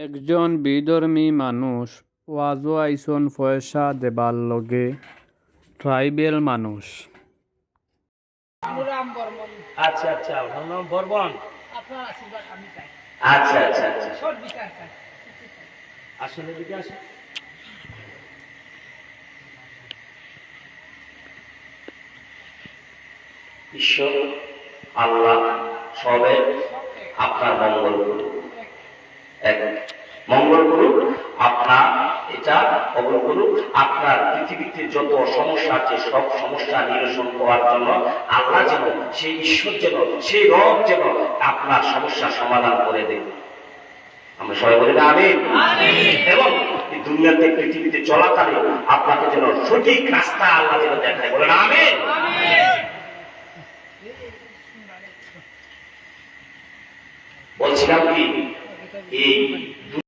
একজন বিধর্মী মানুষ ওয়াজও আইসন পয়সা দেবার লগে ট্রাইবেল মানুষ। আচ্ছা আচ্ছা আচ্ছা আচ্ছা আচ্ছা। ঈশ্বর আল্লাহ সবে আপনার মঙ্গল করুক এক মঙ্গল করুক আপনার এটা কবল করুক। আপনার পৃথিবীতে যত সমস্যা আছে সব সমস্যা নিরসন করার জন্য আল্লাহ যেন সেই ঈশ্বর যেন সেই রব যেন আপনার সমস্যা সমাধান করে দেবে আমরা সবাই বলি না আমি এবং দুনিয়াতে পৃথিবীতে চলাকালে আপনাকে যেন সঠিক রাস্তা আল্লাহ যেন দেখায়। বলেন আমি বলছিলাম কি? e